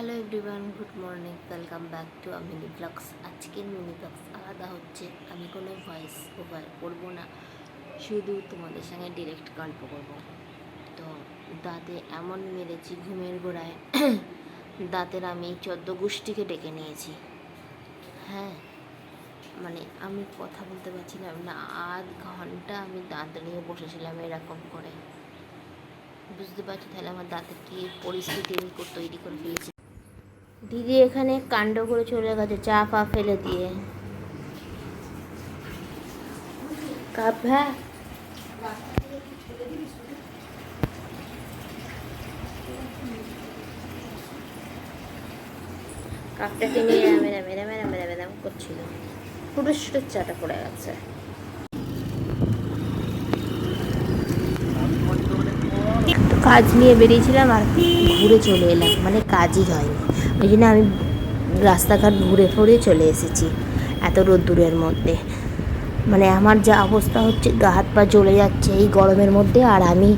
Hello everyone good morning welcome back to mini blogs আজকের mini blogs আলাদা হচ্ছে, আমি কোনো ভয়েস ওভার করব না, শুধু তোমাদের সঙ্গে ডিরেক্ট গল্প করব। তো দাঁতে এমন মেরেছি ঘুমের গোড়ায়, দাঁতের আমি চোদ্দ গোষ্ঠীকে ডেকে নিয়েছি। হ্যাঁ মানে আমি কথা বলতে পারছিলাম না আধ ঘণ্টা আমি দাঁত নিয়ে বসেছিলাম এরকম করে। বুঝতে পারছি তাহলে আমার দাঁতের কি পরিস্থিতি আমি তৈরি করে ফেলেছি। দিদি এখানে কাণ্ড করে চলে গেছে, চা ফা ফেলে দিয়ে। কাপ কাপটাকে নিয়ে মেরে মেরে মেরে মেরে মেরে করছিল। ফুটো ফুটো চাটা পড়ে গেছে। কাজ নিয়ে বেরিয়েছিলাম আর ঘুরে চলে এলাম মানে কাজই হয়নি। ওই জন্য আমি রাস্তাঘাট ঘুরে ফুরে চলে এসেছি, এত রোদ্দুরের মধ্যে। মানে আমার যা অবস্থা হচ্ছে, গা হাত পা জ্বলে যাচ্ছে এই গরমের মধ্যে, আর আমি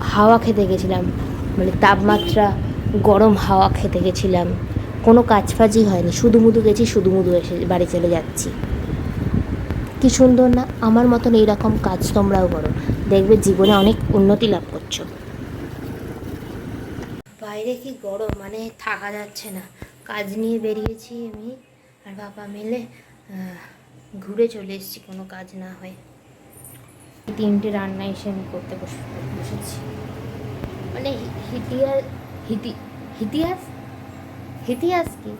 হাওয়া খেতে গেছিলাম। মানে তাপমাত্রা গরম হাওয়া খেতে গেছিলাম। কোনো কাজ ফাজই হয়নি, শুধু মুধু গেছি, শুধু মুধু এসে বাড়ি চলে যাচ্ছি। কি সুন্দর না, আমার মতন এইরকম কাজ তোমরাও করো। দেখবে জীবনে অনেক উন্নতি লাভ করছ। বাইরে কি গরম? মানে থাকা যাচ্ছে না। কাজ নিয়ে বেরিয়েছি আমি আর বাবা মিলে ঘুরে চলে এসেছি কোনো কাজ না হয়ে। তিনটে রান্না এসে আমি করতে বসে, বসেছি। মানে ইতিহাস হিতি ইতিহাস ইতিহাস কি?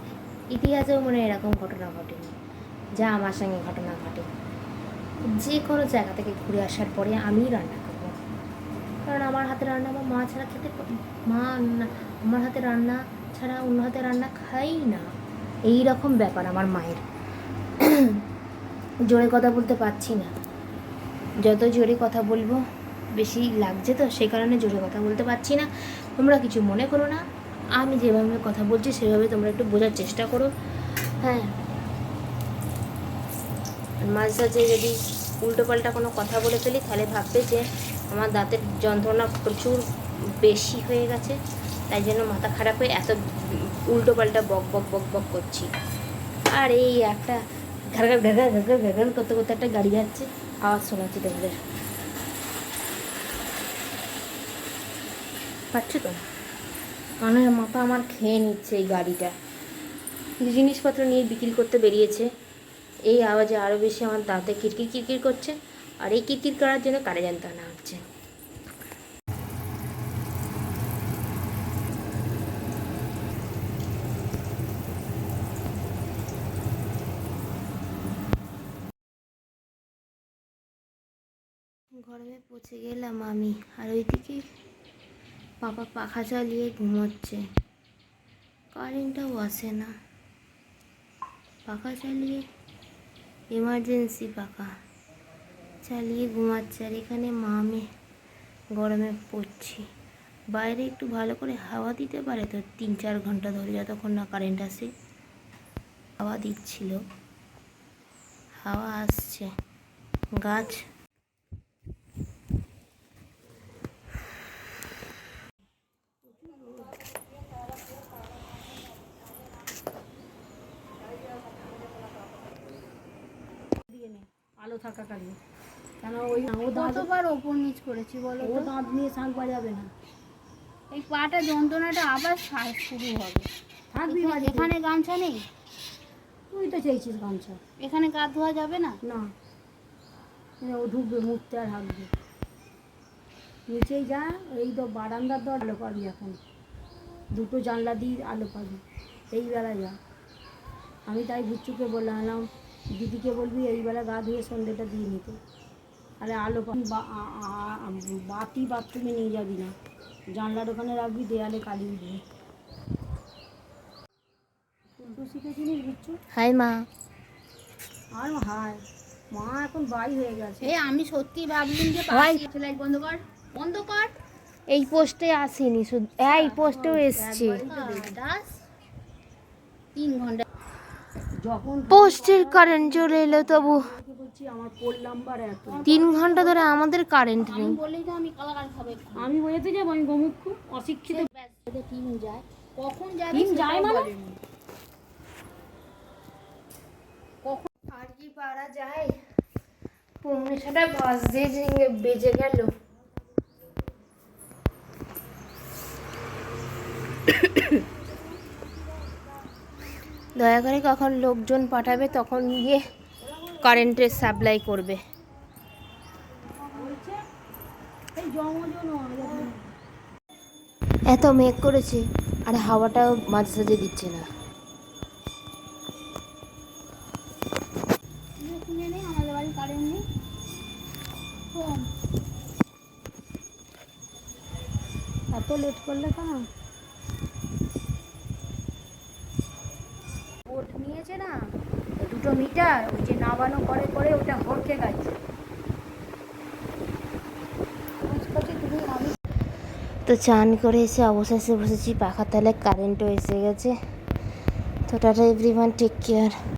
ইতিহাসেও মানে এরকম ঘটনা ঘটেনি, যা আমার সঙ্গে ঘটনা ঘটে। যে কোনো জায়গা থেকে ঘুরে আসার পরে আমিই রান্না কারণ আমার হাতে রান্না আমার মা ছাড়া খেতে মা আমার হাতে রান্না ছাড়া অন্য হাতে রান্না খাই না। এই রকম ব্যাপার আমার মায়ের। জোরে কথা বলতে পারছি না। যত জোরে কথা বলব, বেশি লাগছে তো, সেই কারণে জোরে কথা বলতে পারছি না। তোমরা কিছু মনে করো না। আমি যেভাবে কথা বলছি, সেভাবে তোমরা একটু বোঝার চেষ্টা করো। হ্যাঁ। মাঝে যদি উল্টোপাল্টা কোনো কথা বলে ফেলি, তাহলে ভাববে যে আমার দাঁতের যন্ত্রণা প্রচুর বেশি হয়ে গেছে, তাই জন্য মাথা খারাপ হয়ে এত উল্টো পাল্টা বক বক বক বক করছি। আর এই একটা ঘাড় ঘাড় ঘাড় ঘাড় করতে করতে একটা গাড়ি যাচ্ছে, আওয়াজ শোনাচ্ছি তোমাদের। পাচ্ছ তো? কানের মাথা আমার খেয়ে নিচ্ছে এই গাড়িটা। কিছু জিনিসপত্র নিয়ে বিক্রি করতে বেরিয়েছে। এই আওয়াজে আরও বেশি আমার দাঁতে কিরকির কিরকির করছে। আর এই কিরকির করার জন্য জানতে আনা হচ্ছে? গরমে পচে গেলাম আমি, আর ওইদিকে পাপা পাখা চালিয়ে ঘুমোচ্ছে। কারেন্টটাও আসে না। পাখা চালিয়ে এমার্জেন্সি পাখা। চালিয়ে ঘুমাচ্ছে আর এখানে মা আমি গরমে পড়ছি। বাইরে একটু ভালো করে হাওয়া দিতে পারে তো তিন চার ঘণ্টা ধরে যতক্ষণ না কারেন্ট আসে। হাওয়া দিচ্ছিল। হাওয়া আসছে। গাছ আলো থাকাকালীন। কেন ওই ও দাঁত কতবার ওপর নিচ করেছি বলো ও দাঁত নিয়ে শাঁখ বাজাবে না। এই পাটা যন্ত্রণাটা আবার শুরু হবে। থাকবি এখানে- গামছা নেই? তুই তো চাইছিস গামছা। এখানে গা ধোয়া যাবে না? না। ও ঢুকবে মুখতে আর হাঁকবে। নিচেই যা এই তো বারান্দার তো আলো পাবি এখন। দুটো জানলা দিয়ে আলো পাবি। এই বেলা যা। আমি তাই ভুচ্চুকে বললাম দিদিকে বলবি এই বেলা গা ধুয়ে সন্ধ্যেটা দিয়ে নিতে। আরে আলো বাতি বাথরুমে নিয়ে যাবি না। জানলার ওখানে রাখবি দেয়ালে কালি উঠবে শিখেছিলিস বুচ্চু হাই মা। আর মা এখন বাই হয়ে গেছে। আমি সত্যি ভাবলাম যে ভাই। লাইট বন্ধ কর। বন্ধ কর। এই পোস্টে আসেনি শুধু। এই পোস্টেও এসছি। তিন ঘণ্টা পোস্টের কারেন্ট চলে এলো তবু। বলছি আমার পোল নাম্বার এত। তিন ঘণ্টা ধরে আমাদের কারেন্ট নেই। বললেই তো আমি কালাকার খাবে আমি বোঝাতে যাব আমি গোমুখ অশিক্ষিত। টিম যায় কখন যায় মানে? বলেনি। আর কি পারা যায়? পৌনে ছটা বাজতে যে- বেজে গেল। দয়া করে কখন লোকজন পাঠাবে তখন গিয়ে কারেন্টের সাপ্লাই করবে। এত মেঘ করেছে, আর হাওয়াটাও মাঝে সাঝে দিচ্ছে না। এত লেট করলে কেন ভোট নিয়েছে না দুটো মিটার, ওই যে নামানো করে করে ওটা হরকে গেছে। তো চান করে এসে অবশেষে বসেছি, পাখার তালে কারেন্টও এসে গেছে। তো টাটা এভরিওয়ান টেক কেয়ার